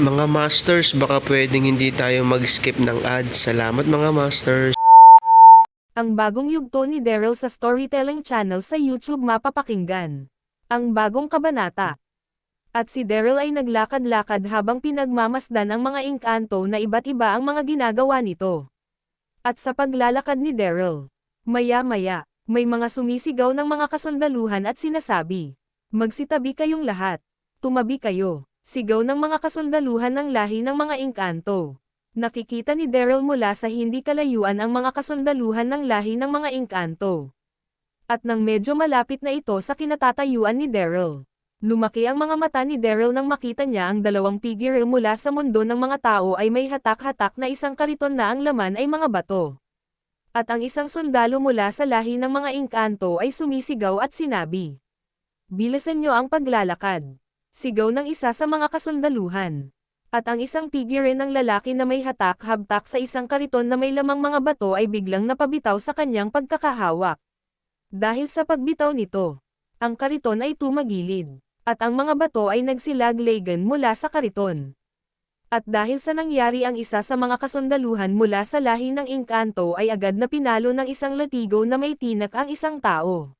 Mga Masters, baka pwedeng hindi tayo mag-skip ng ads. Salamat mga Masters. Ang bagong yugto ni Daryl sa Storytelling Channel sa YouTube mapapakinggan. Ang bagong kabanata. At si Daryl ay naglakad-lakad habang pinagmamasdan ang mga engkanto na iba't iba ang mga ginagawa nito. At sa paglalakad ni Daryl, maya-maya, may mga sumisigaw ng mga kasundaluhan at sinasabi, Magsitabi kayong lahat. Tumabi kayo. Sigaw ng mga kasundaluhan ng lahi ng mga engkanto. Nakikita ni Daryl mula sa hindi kalayuan ang mga kasundaluhan ng lahi ng mga engkanto. At nang medyo malapit na ito sa kinatatayuan ni Daryl. Lumaki ang mga mata ni Daryl nang makita niya ang dalawang figure mula sa mundo ng mga tao ay may hatak-hatak na isang kariton na ang laman ay mga bato. At ang isang sundalo mula sa lahi ng mga engkanto ay sumisigaw at sinabi. Bilisan niyo ang paglalakad. Sigaw ng isa sa mga kasundaluhan. At ang isang figure ng lalaki na may hatak-habtak sa isang kariton na may lamang mga bato ay biglang napabitaw sa kanyang pagkakahawak. Dahil sa pagbitaw nito, ang kariton ay tumagilid, at ang mga bato ay nagsilaglagan mula sa kariton. At dahil sa nangyari ang isa sa mga kasundaluhan mula sa lahi ng engkanto ay agad na pinalo ng isang latigo na may tinak ang isang tao.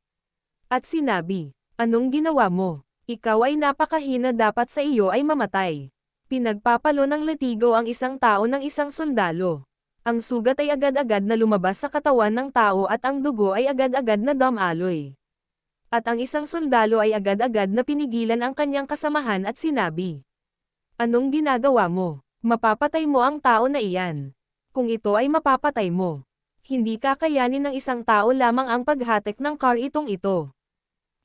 At sinabi, Anong ginawa mo? Ikaw ay napakahina dapat sa iyo ay mamatay. Pinagpapalo ng latigo ang isang tao ng isang sundalo. Ang sugat ay agad-agad na lumabas sa katawan ng tao at ang dugo ay agad-agad na damaloy. At ang isang sundalo ay agad-agad na pinigilan ang kanyang kasamahan at sinabi, Anong ginagawa mo? Mapapatay mo ang tao na iyan. Kung ito ay mapapatay mo, hindi kakayanin ng isang tao lamang ang paghatek ng car itong ito.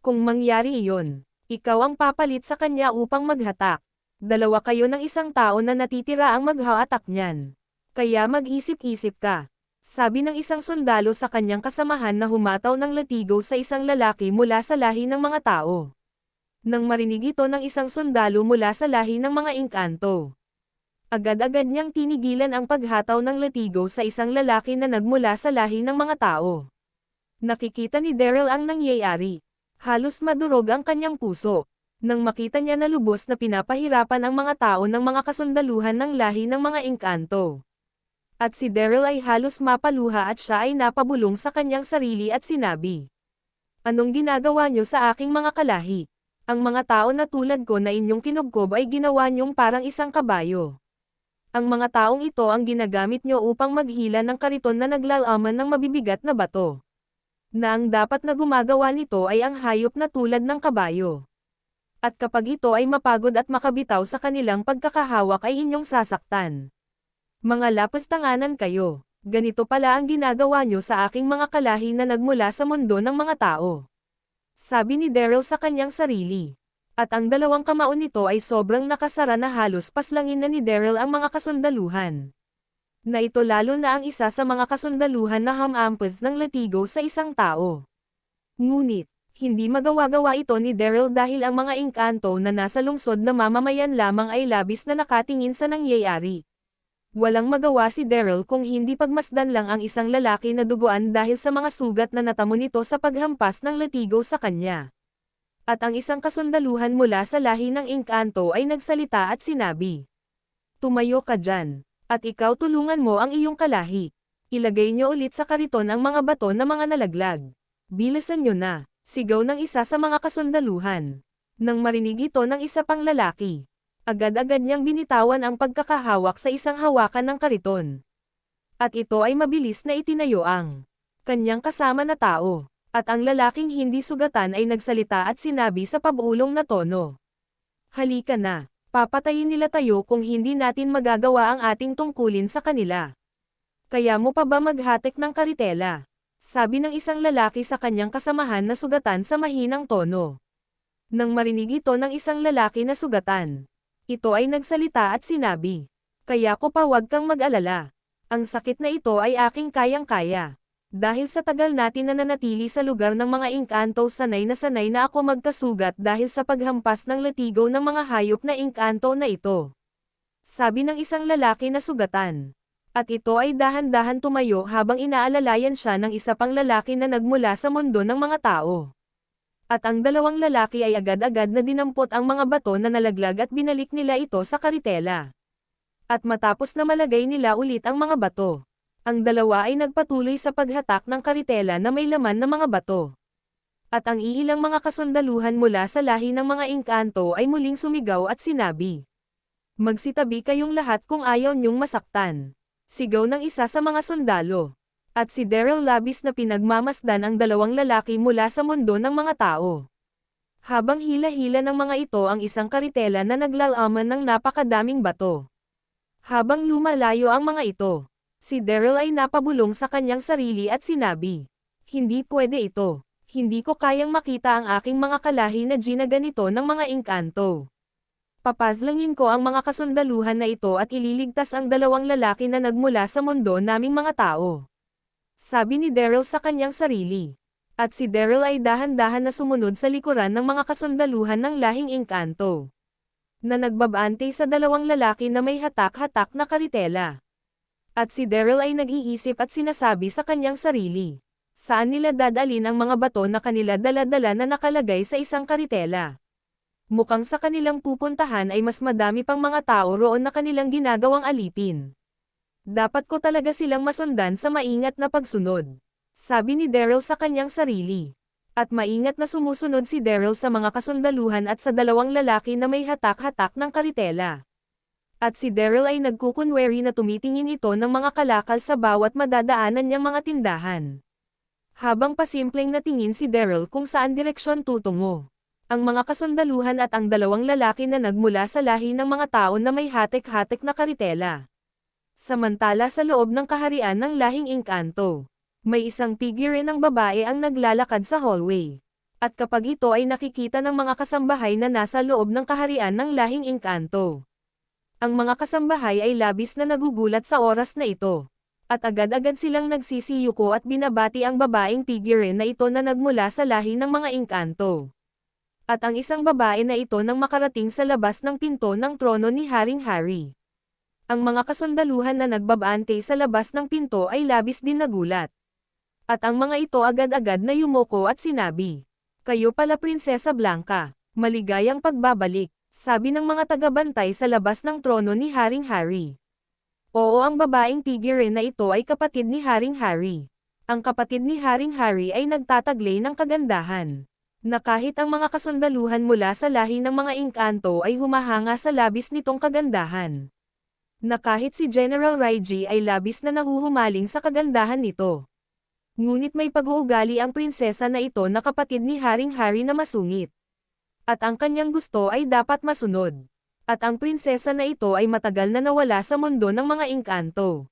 Kung mangyari iyon, ikaw ang papalit sa kanya upang maghatak. Dalawa kayo ng isang tao na natitira ang maghahatak niyan. Kaya mag-isip-isip ka. Sabi ng isang sundalo sa kanyang kasamahan na humataw ng latigo sa isang lalaki mula sa lahi ng mga tao. Nang marinig ito ng isang sundalo mula sa lahi ng mga engkanto. Agad-agad niyang tinigilan ang paghataw ng latigo sa isang lalaki na nagmula sa lahi ng mga tao. Nakikita ni Daryl ang nangyayari. Halos madurog ang kanyang puso. Nang makita niya na lubos na pinapahirapan ang mga tao ng mga kasundaluhan ng lahi ng mga engkanto. At si Daryl ay halos mapaluha at siya ay napabulong sa kanyang sarili at sinabi. Anong ginagawa niyo sa aking mga kalahi? Ang mga tao na tulad ko na inyong kinubkob ay ginawa niyong parang isang kabayo. Ang mga taong ito ang ginagamit niyo upang maghila ng kariton na naglalaman ng mabibigat na bato. Na ang dapat na gumagawa nito ay ang hayop na tulad ng kabayo. At kapag ito ay mapagod at makabitaw sa kanilang pagkakahawak ay inyong sasaktan. Mga lapastanganan kayo, ganito pala ang ginagawa nyo sa aking mga kalahi na nagmula sa mundo ng mga tao. Sabi ni Daryl sa kanyang sarili. At ang dalawang kamao nito ay sobrang nakasara na halos paslangin na ni Daryl ang mga kasundaluhan. Na ito lalo na ang isa sa mga kasundaluhan na hamampas ng latigo sa isang tao. Ngunit, hindi magawa-gawa ito ni Daryl dahil ang mga engkanto na nasa lungsod na mamamayan lamang ay labis na nakatingin sa nangyayari. Walang magawa si Daryl kung hindi pagmasdan lang ang isang lalaki na duguan dahil sa mga sugat na natamo nito sa paghampas ng latigo sa kanya. At ang isang kasundaluhan mula sa lahi ng engkanto ay nagsalita at sinabi, Tumayo ka dyan, at ikaw tulungan mo ang iyong kalahi. Ilagay niyo ulit sa kariton ang mga bato na mga nalaglag. Bilisan niyo na. Sigaw ng isa sa mga kasundaluhan. Nang marinig ito ng isa pang lalaki. Agad-agad niyang binitawan ang pagkakahawak sa isang hawakan ng kariton. At ito ay mabilis na itinayo ang kanyang kasama na tao. At ang lalaking hindi sugatan ay nagsalita at sinabi sa pabulong na tono. Halika na, papatayin nila tayo kung hindi natin magagawa ang ating tungkulin sa kanila. Kaya mo pa ba maghatek ng karitela? Sabi ng isang lalaki sa kanyang kasamahan na sugatan sa mahinang tono. Nang marinig ito ng isang lalaki na sugatan, ito ay nagsalita at sinabi, Kaya ko pa wag kang mag-alala. Ang sakit na ito ay aking kayang-kaya. Dahil sa tagal natin na nanatili sa lugar ng mga engkanto sanay na sanay na ako magkasugat dahil sa paghampas ng latigo ng mga hayop na engkanto na ito. Sabi ng isang lalaki na sugatan. At ito ay dahan-dahan tumayo habang inaalalayan siya ng isa pang lalaki na nagmula sa mundo ng mga tao. At ang dalawang lalaki ay agad-agad na dinampot ang mga bato na nalaglag at binalik nila ito sa karitela. At matapos na malagay nila ulit ang mga bato, ang dalawa ay nagpatuloy sa paghatak ng karitela na may laman na mga bato. At ang ihilang mga kasundaluhan mula sa lahi ng mga engkanto ay muling sumigaw at sinabi. Magsitabi kayong lahat kung ayaw niyong masaktan. Sigaw ng isa sa mga sundalo. At si Daryl labis na pinagmamasdan ang dalawang lalaki mula sa mundo ng mga tao. Habang hila-hila ng mga ito ang isang karitela na naglalaman ng napakadaming bato. Habang lumalayo ang mga ito, si Daryl ay napabulong sa kanyang sarili at sinabi, Hindi pwede ito. Hindi ko kayang makita ang aking mga kalahi na ginaganito ng mga engkanto. Papazlangin ko ang mga kasundaluhan na ito at ililigtas ang dalawang lalaki na nagmula sa mundo naming mga tao. Sabi ni Daryl sa kanyang sarili. At si Daryl ay dahan-dahan na sumunod sa likuran ng mga kasundaluhan ng lahing engkanto. Na nagbabante sa dalawang lalaki na may hatak-hatak na karitela. At si Daryl ay nag-iisip at sinasabi sa kanyang sarili. Saan nila dadalin ang mga bato na kanila dala-dala na nakalagay sa isang karitela? Mukhang sa kanilang pupuntahan ay mas madami pang mga tao roon na kanilang ginagawang alipin. Dapat ko talaga silang masundan sa maingat na pagsunod. Sabi ni Daryl sa kanyang sarili. At maingat na sumusunod si Daryl sa mga kasundaluhan at sa dalawang lalaki na may hatak-hatak ng karitela. At si Daryl ay nagkukunweri na tumitingin ito ng mga kalakal sa bawat madadaanan niyang mga tindahan. Habang pasimpleng natingin si Daryl kung saan direksyon tutungo. Ang mga kasundaluhan at ang dalawang lalaki na nagmula sa lahi ng mga tao na may hatek-hatek na karitela. Samantala sa loob ng kaharian ng lahing engkanto, may isang figure ng babae ang naglalakad sa hallway. At kapag ito ay nakikita ng mga kasambahay na nasa loob ng kaharian ng lahing engkanto, ang mga kasambahay ay labis na nagugulat sa oras na ito. At agad-agad silang nagsisiyuko at binabati ang babaeng figure na ito na nagmula sa lahi ng mga engkanto. At ang isang babae na ito nang makarating sa labas ng pinto ng trono ni Haring Harry. Ang mga kasundaluhan na nagbabante sa labas ng pinto ay labis din nagulat. At ang mga ito agad-agad na yumoko at sinabi, Kayo pala Prinsesa Blanca, maligayang pagbabalik, sabi ng mga tagabantay sa labas ng trono ni Haring Harry. Oo ang babaeng figure na ito ay kapatid ni Haring Harry. Ang kapatid ni Haring Harry ay nagtataglay ng kagandahan. Na kahit ang mga kasundaluhan mula sa lahi ng mga engkanto ay humahanga sa labis nitong kagandahan. Na kahit si General Raiji ay labis na nahuhumaling sa kagandahan nito. Ngunit may pag-uugali ang prinsesa na ito na kapatid ni Haring Harry na masungit. At ang kanyang gusto ay dapat masunod. At ang prinsesa na ito ay matagal na nawala sa mundo ng mga engkanto.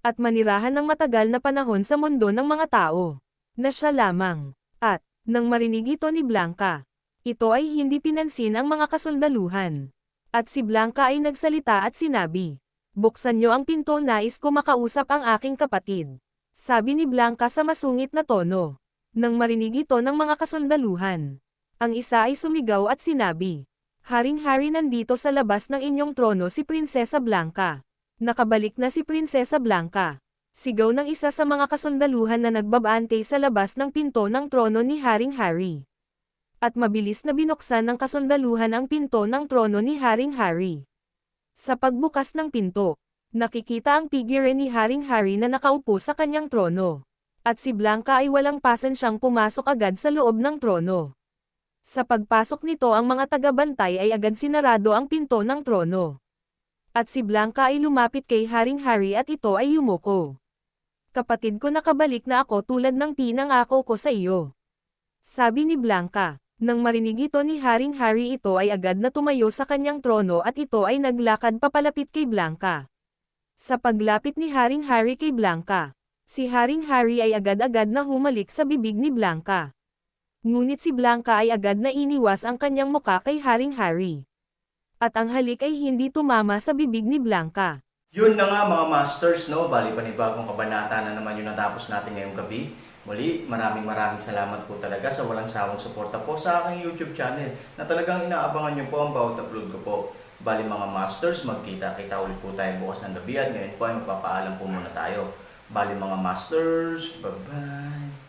At manirahan ng matagal na panahon sa mundo ng mga tao. Na siya lamang. At, nang marinig ito ni Blanca, ito ay hindi pinansin ang mga kasundaluhan. At si Blanca ay nagsalita at sinabi, Buksan niyo ang pinto nais ko makausap ang aking kapatid. Sabi ni Blanca sa masungit na tono. Nang marinig ito ng mga kasundaluhan. Ang isa ay sumigaw at sinabi, Haring-hari nandito sa labas ng inyong trono si Prinsesa Blanca. Nakabalik na si Prinsesa Blanca. Sigaw ng isa sa mga kasundaluhan na nagbabante sa labas ng pinto ng trono ni Haring Harry. At mabilis na binuksan ng kasundaluhan ang pinto ng trono ni Haring Harry. Sa pagbukas ng pinto, nakikita ang figure ni Haring Harry na nakaupo sa kanyang trono. At si Blanca ay walang pasan siyang pumasok agad sa loob ng trono. Sa pagpasok nito ang mga tagabantay ay agad sinarado ang pinto ng trono. At si Blanca ay lumapit kay Haring Harry at ito ay yumuko. Kapatid ko nakabalik na ako tulad ng pinangako ko sa iyo. Sabi ni Blanca. Nang marinig ito ni Haring Harry ito ay agad na tumayo sa kanyang trono at ito ay naglakad papalapit kay Blanca. Sa paglapit ni Haring Harry kay Blanca, si Haring Harry ay agad-agad na humalik sa bibig ni Blanca. Ngunit si Blanca ay agad na iniwas ang kanyang muka kay Haring Harry. At ang halik ay hindi tumama sa bibig ni Blanca. Yun na nga mga masters, no? Bali panibagong kabanata na naman yung natapos natin ngayong gabi. Muli, maraming maraming salamat po talaga sa walang sawang suporta po sa aking YouTube channel na talagang inaabangan nyo po ang bawat upload ko po. Bali mga masters, magkita-kita ulit po tayo bukas ng gabi at ngayon po ay magpapaalam po muna tayo. Bali mga masters, bye-bye!